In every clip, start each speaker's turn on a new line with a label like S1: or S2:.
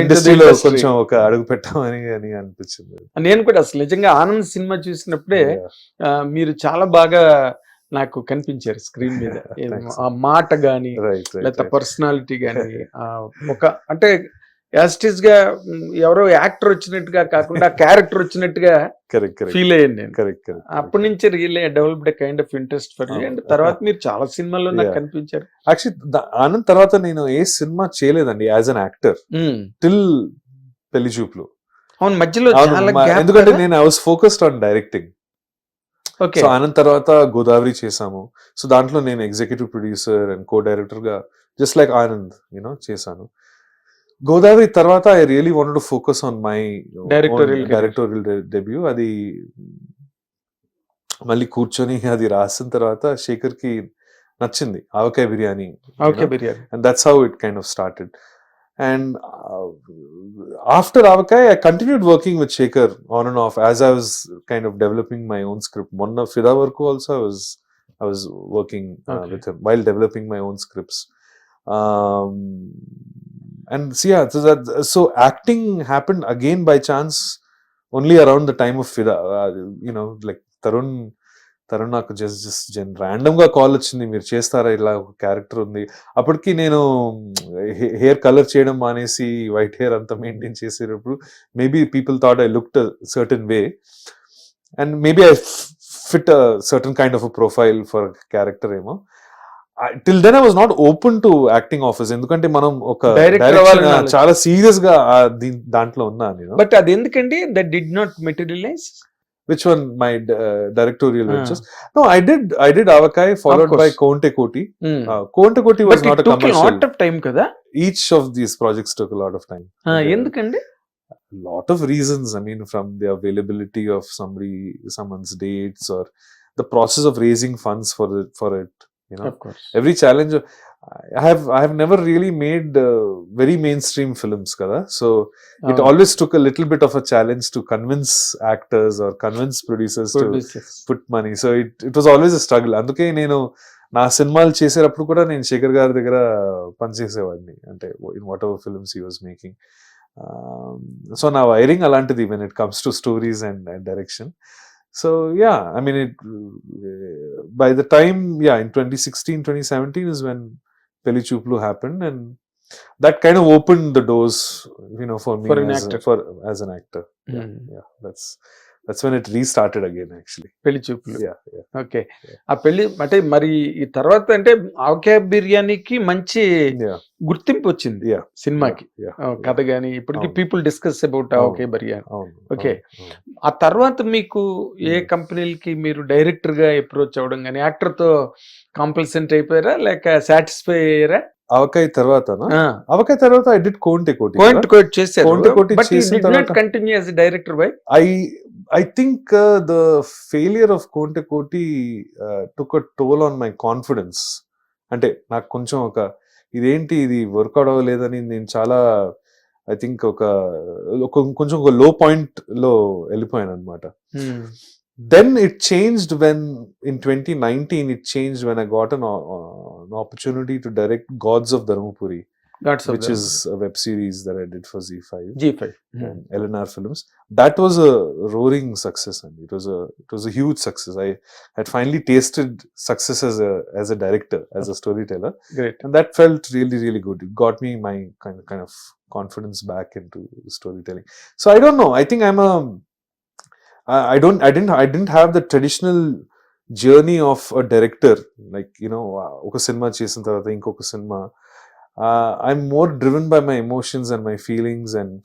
S1: ఇండస్ట్రీలో. కొంచెం ఒక అడుగు పెట్టామని అని అనిపించింది
S2: నేను కూడా అసలు నిజంగా ఆనంద్ సినిమా చూసినప్పుడే మీరు చాలా బాగా నాకు కనిపించారు స్క్రీన్ మీద. ఆ మాట గాని లేకపోతే. పర్సనాలిటీ గాని ఆ, ఒక అంటే యాస్టిస్గా మ్, ఎవరో యాక్టర్ వచ్చినట్టుగా కాకుండా క్యారెక్టర్ వచ్చినట్టుగా. ఫీల్ అయ్యాను నేను అప్పటి. నుంచి really developed kind of interest
S1: for.
S2: And తర్వాత మీరు చాలా సినిమాల్లో నాకు. కనిపించారు
S1: యాక్చువల్లీ ఆనంద్ తర్వాత నేను ఏ సినిమా చేయలేదండి as an
S2: actor
S1: till Pelli Choopulu
S2: అవును మధ్యలో
S1: ఎందుకంటే? నేను I was focused on directing
S2: okay
S1: so Anand తర్వాత గోదావరి చేసాము సో దాంట్లో నేను ఎగ్జిక్యూటివ్ ప్రొడ్యూసర్ అండ్ కో డైరెక్టర్గా జస్ట్ లైక్ ఆనంద్ యూనో చేశాను గోదావరి తర్వాత I really wanted to focus on
S2: my career.
S1: Directorial debut అది మళ్ళీ కూర్చొని అది రాసిన తర్వాత శేఖర్కి నచ్చింది Avakaya biryani
S2: okay biryani
S1: and that's how it kind of started and uh, after avakai i continued working with shaker on and off as i was kind of developing my own script monna fida worku also i was i was working uh,
S2: Okay.
S1: with him while and my so scripts um, and so yeah so that so acting happened again by chance only around the time of fida. Uh, you know like tarun Tarun నాకు just just Jan ర్యాండమ్గా call వచ్చింది. మీరు చేస్తారా? ఇలా ఒక character ఉంది. అప్పటికి నేను హెయిర్ కలర్ చేయడం మానేసి వైట్ హెయిర్ అంతా మెయింటైన్ చేసేటప్పుడు maybe people thought I looked certain way and maybe I fit certain kind of profile for character ఏమో. Till then I was not open to acting offers ఎందుకంటే మనం ఒక చాలా సీరియస్గా దాంట్లో ఉన్నా నేను.
S2: బట్ అది
S1: ఎందుకంటే
S2: that
S1: did not materialise which one my directorial ventures no
S2: I
S1: did I did Avakai followed
S2: by
S1: Kontekoti
S2: Kontekoti was not of time కదా?
S1: Each of these projects took lot of time
S2: ఎందుకండి?
S1: Lot of reasons I mean from the availability of some re some dates or the process of raising funds for for it It, you know,
S2: Of course.
S1: every challenge. I have I have never really made uh, very mainstream films, kada. So it
S2: అవును.
S1: always took a little bit of a challenge to convince actors or convince producers to
S2: Producers.
S1: Put money so it it was always struggle అందుకే నేను నా సినిమాలు చేసేటప్పుడు కూడా నేను శేఖర్ గారి దగ్గర పనిచేసేవాడిని అంటే in whatever films he was making so నా వైరింగ్ అలాంటిది when it comes to stories and direction so yeah i mean it uh, by the time yeah in 2016 2017 is when pelichuplu happened and that kind of opened the doors you know for me for an as, actor.
S2: A, for, as an actor
S1: mm. yeah,
S2: hmm.
S1: yeah that's that's when it restarted again actually.
S2: పెళ్ళి చూపులు. Okay. ఆ పెళ్ళి అంటే మరి ఈ తర్వాత అంటే ఆవకాయ బిర్యానీకి మంచి గుర్తింపు వచ్చింది సినిమాకి. కథ గాని ఇప్పటికి. People discuss
S1: about.
S2: Avakaya biryani.
S1: అవును,
S2: ఆ తర్వాత మీకు ఏ
S1: Hmm.
S2: కంపెనీలకి మీరు డైరెక్టర్గా అప్రోచ్ అవ్వడం కానీ యాక్టర్తో కాంపల్సెంట్ అయిపోయారా లేక సాటిస్ఫై అయ్యారా?
S1: అవకాయ తర్వాత అవకాయ తర్వాత ఐ డిడ్ కోంటే కోటి
S2: కోయింట్ కోట్ చేశారు.
S1: కోటి
S2: బట్
S1: చేసిన తర్వాత-
S2: continue as director by
S1: I I think the failure of Konte Koti took a toll on my confidence అంటే నాకు కొంచెం ఒక ఇదేంటి ఇది వర్కౌట్ అవ్వలేదని నేను చాలా ఐ థింక్ ఒక ఒక- కొంచెం ఒక లో పాయింట్లో వెళ్ళిపోయాను అనమాట then it changed when in 2019 it changed when i got an, uh, an opportunity to direct gods of dharmapuri
S2: Gods
S1: which is a web series that i did for z5
S2: g5
S1: and mm-hmm. mm. lnr films. That was a roaring success and it was a it was a huge success. I had finally tasted success as a as a director as a storyteller.
S2: Great.
S1: And that felt really really good. It got me my kind of, kind of confidence back into storytelling. So i don't know. I think i'm a i I don't i didn't i didn't have the traditional journey of a director like you know uh, ఒక సినిమా చేసిన తర్వాత ఇంకొక cinema I'm more driven by my emotions and my feelings and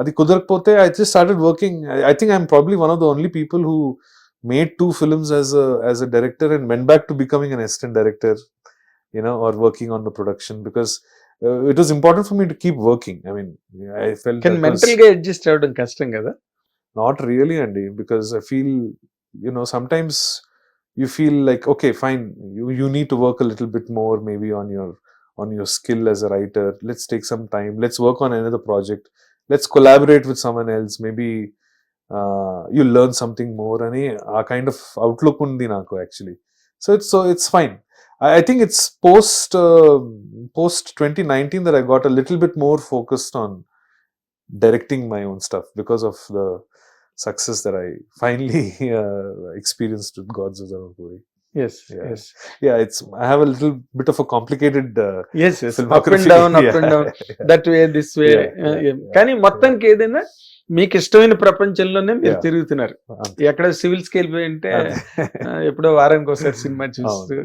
S1: అది కుదరకపోతే I just started working I think I'm probably one of the only people who made two films as a as a director and went back to becoming an assistant director you know or working on the production because uh, it was important for me to keep working i mean i felt
S2: కానీ
S1: that was
S2: మెంటల్గా adjust అవ్వడం కష్టం కదా
S1: not really andy because i feel you know sometimes you feel like okay fine you you need to work a little bit more maybe on your on your skill as a writer let's take some time let's work on another project let's collaborate with someone else maybe uh, you'll learn something more అని ఆ kind of outlook ఉంది నాకు actually so it's so it's fine I, I think it's post uh, post 2019 that I got a little bit more focused on directing my own stuff because of the success that I finally uh, experienced with Gods Dharmapuri.
S2: Yes
S1: Yeah.
S2: Yes
S1: Yeah, it's I have a little bit of a complicated uh,
S2: yes up and
S1: filmography.
S2: Down up
S1: Yeah.
S2: That way this way
S1: Yeah, yeah, yeah.
S2: కానీ మొత్తానికి ఏదైనా మీకు ఇష్టమైన ప్రపంచంలోనే మీరు. తిరుగుతున్నారు. ఎక్కడ సివిల్స్కి వెళ్ళిపోయి. ఆ, ఎప్పుడో వారానికి ఒకసారి సినిమా చూస్తూ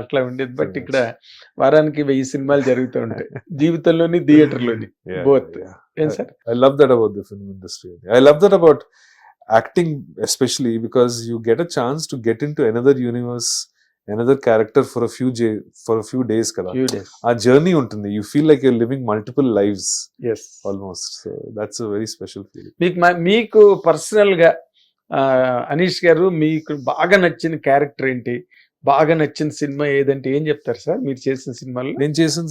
S2: అట్లా ఉండేది బట్ ఇక్కడ వారానికి వెయ్యి సినిమాలు జరుగుతూ ఉంటాయి జీవితంలోని థియేటర్లోని
S1: yeah.
S2: ఏం sir
S1: I love that about the film industry. I love that about acting, especially because you get a chance to get into another universe, another character for a few j- for a few days. Kada.
S2: Few days
S1: ఆ journey ఉంటుంది you feel like you're living multiple
S2: lives
S1: almost so that's a very special feeling
S2: మీకు మీకు పర్సనల్గా అనీష్ గారు మీకు బాగా నచ్చిన character ఏంటి బాగా నచ్చిన సినిమా ఏదంటే ఏం చెప్తారు సార్ మీరు చేసిన సినిమాల్లో
S1: నేను చేసిన